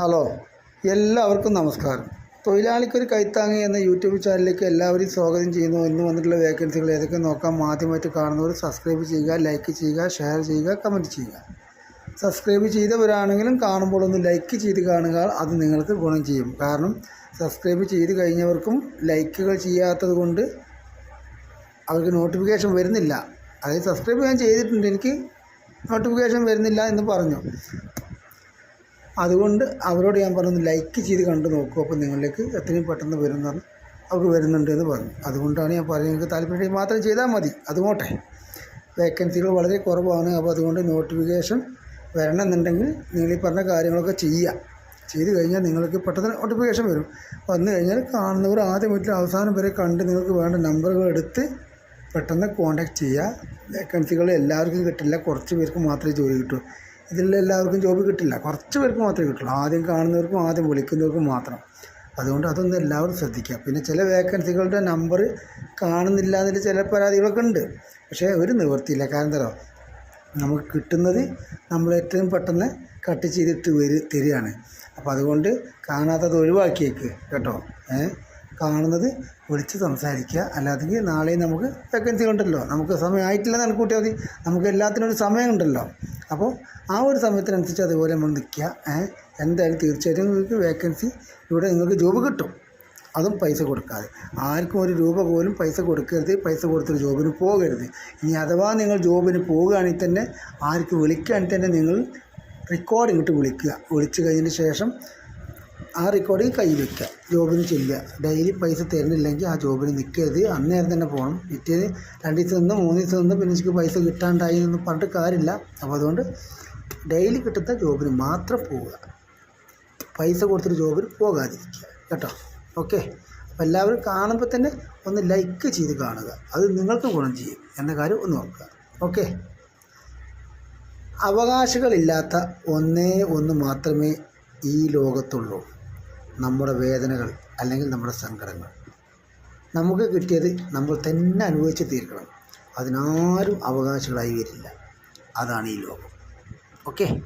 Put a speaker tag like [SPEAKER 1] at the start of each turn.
[SPEAKER 1] Hello എല്ലാവർക്കും നമസ്കാരം. തൊഴിലാളിക്കൊരു കൈത്താങ്ങി എന്ന യൂട്യൂബ് ചാനലിലേക്ക് എല്ലാവരെയും സ്വാഗതം ചെയ്യുന്നു. ഇന്ന് വന്നിട്ടുള്ള വേക്കൻസികൾ ഏതൊക്കെ നോക്കാം? ആദ്യമായിട്ട് കാണുന്നവർ സബ്സ്ക്രൈബ് ചെയ്യുക ലൈക്ക് ചെയ്യുക ഷെയർ ചെയ്യുക കമന്റ് ചെയ്യുക. സബ്സ്ക്രൈബ് ചെയ്തവരാണെങ്കിലും കാണുമ്പോൾ ഒന്ന് ലൈക്ക് ചെയ്ത് കാണുക അത് നിങ്ങൾക്ക് ഗുണം ചെയ്യും. കാരണം സബ്സ്ക്രൈബ് ചെയ്ത് കഴിഞ്ഞവർക്കും ലൈക്കുകൾ ചെയ്യാത്തത് കൊണ്ട് അവർക്ക് നോട്ടിഫിക്കേഷൻ വരുന്നില്ല. അതായത് സബ്സ്ക്രൈബ് ഞാൻ ചെയ്തിട്ടുണ്ട് എനിക്ക് നോട്ടിഫിക്കേഷൻ വരുന്നില്ല എന്ന് പറഞ്ഞു. അതുകൊണ്ട് അവരോട് ഞാൻ പറഞ്ഞു ലൈക്ക് ചെയ്ത് കണ്ടു നോക്കൂ. അപ്പോൾ നിങ്ങളിലേക്ക് എത്രയും പെട്ടെന്ന് വരും അവർക്ക് വരുന്നുണ്ട് എന്ന് പറഞ്ഞു. അതുകൊണ്ടാണ് ഞാൻ പറയുന്നത് നിങ്ങൾക്ക് താല്പര്യം മാത്രം ചെയ്താൽ മതി. അതുകൊട്ടെ വേക്കൻസികൾ വളരെ കുറവാണ്. അപ്പോൾ അതുകൊണ്ട് നോട്ടിഫിക്കേഷൻ വരണമെന്നുണ്ടെങ്കിൽ നിങ്ങൾ ഈ പറഞ്ഞ കാര്യങ്ങളൊക്കെ ചെയ്യുക. ചെയ്ത് കഴിഞ്ഞാൽ നിങ്ങൾക്ക് പെട്ടെന്ന് നോട്ടിഫിക്കേഷൻ വരും. വന്നു കഴിഞ്ഞാൽ കാണുന്നവർ ആദ്യം വീട്ടിൽ അവസാനം വരെ കണ്ട് നിങ്ങൾക്ക് വേണ്ട നമ്പറുകൾ എടുത്ത് പെട്ടെന്ന് കോൺടാക്റ്റ് ചെയ്യുക. വേക്കൻസികൾ എല്ലാവർക്കും കിട്ടില്ല. കുറച്ച് പേർക്ക് മാത്രമേ ജോലി കിട്ടൂ. ഇതിൽ എല്ലാവർക്കും ജോബ് കിട്ടില്ല. കുറച്ച് പേർക്ക് മാത്രമേ കിട്ടുള്ളൂ. ആദ്യം കാണുന്നവർക്കും ആദ്യം വിളിക്കുന്നവർക്കും മാത്രം. അതുകൊണ്ട് അതൊന്നും എല്ലാവരും ശ്രദ്ധിക്കുക. പിന്നെ ചില വേക്കൻസികളുടെ നമ്പർ കാണുന്നില്ല എന്നതിൽ ചില പരാതികളൊക്കെ ഉണ്ട്. പക്ഷേ ഒരു നിവൃത്തിയില്ല. കാരണം എന്താ നമുക്ക് കിട്ടുന്നത് നമ്മൾ ഏറ്റവും പെട്ടെന്ന് കട്ട് ചെയ്തിട്ട് വരി തരികയാണ്. അപ്പോൾ അതുകൊണ്ട് കാണാത്തത് ഒഴിവാക്കിയേക്ക് കേട്ടോ. ഏ? കാണുന്നത് വിളിച്ച് സംസാരിക്കുക. അല്ലാതെങ്കിൽ നാളെയും നമുക്ക് വേക്കൻസി ഉണ്ടല്ലോ. നമുക്ക് സമയം ആയിട്ടില്ല കൂട്ടിയാൽ മതി. നമുക്ക് എല്ലാത്തിനും ഒരു സമയമുണ്ടല്ലോ. അപ്പോൾ ആ ഒരു സമയത്തിനനുസരിച്ച് അതുപോലെ നമ്മൾ നിൽക്കുക. എന്തായാലും തീർച്ചയായിട്ടും നിങ്ങൾക്ക് വേക്കൻസി ഇവിടെ നിങ്ങൾക്ക് ജോബ് കിട്ടും. അതും പൈസ കൊടുക്കാതെ. ആർക്കും ഒരു രൂപ പോലും പൈസ കൊടുക്കരുത്. പൈസ കൊടുത്തൊരു ജോബിന് പോകരുത്. ഇനി അഥവാ നിങ്ങൾ ജോബിന് പോവുകയാണെങ്കിൽ തന്നെ ആർക്ക് വിളിക്കുകയാണെങ്കിൽ തന്നെ നിങ്ങൾ റെക്കോർഡ് ഇങ്ങോട്ട് വിളിക്കുക. വിളിച്ചു കഴിഞ്ഞതിന് ശേഷം ആ റെക്കോർഡിങ് കയ്യിൽ വയ്ക്കുക ജോബിന് ചെല്ലുക. ഡെയിലി പൈസ തരുന്നില്ലെങ്കിൽ ആ ജോബിന് നിൽക്കരുത്. അന്നേരം തന്നെ പോകണം പിറ്റേന്ന് രണ്ട് ദിവസം നിന്ന് മൂന്ന് ദിവസം നിന്ന് പിന്നെ എനിക്ക് പൈസ കിട്ടാണ്ടായി എന്ന് പറഞ്ഞിട്ട് കാര്യമില്ല. അപ്പോൾ അതുകൊണ്ട് ഡെയിലി കിട്ടുന്ന ജോബിന് മാത്രം പോവുക. പൈസ കൊടുത്തിട്ട് ജോബിന് പോകാതിരിക്കുക. കേട്ടോ? ഓക്കെ? അപ്പോൾ എല്ലാവരും കാണുമ്പോൾ തന്നെ ഒന്ന് ലൈക്ക് ചെയ്ത് കാണുക. അത് നിങ്ങൾക്ക് ഗുണം ചെയ്യും എന്ന കാര്യം ഒന്ന് നോക്കുക ഓക്കെ? അവകാശങ്ങളില്ലാത്ത ഒന്നേ ഒന്ന് മാത്രമേ ഈ ലോകത്തുള്ളൂ. നമ്മുടെ വേദനകൾ അല്ലെങ്കിൽ നമ്മുടെ സങ്കടങ്ങൾ. നമുക്ക് കിട്ടിയത് നമ്മൾ തന്നെ അനുഭവിച്ച് തീർക്കണം. അതിനാരും അവകാശികളായി വരില്ല. അതാണ് ഈ ലോകം. ഓക്കെ?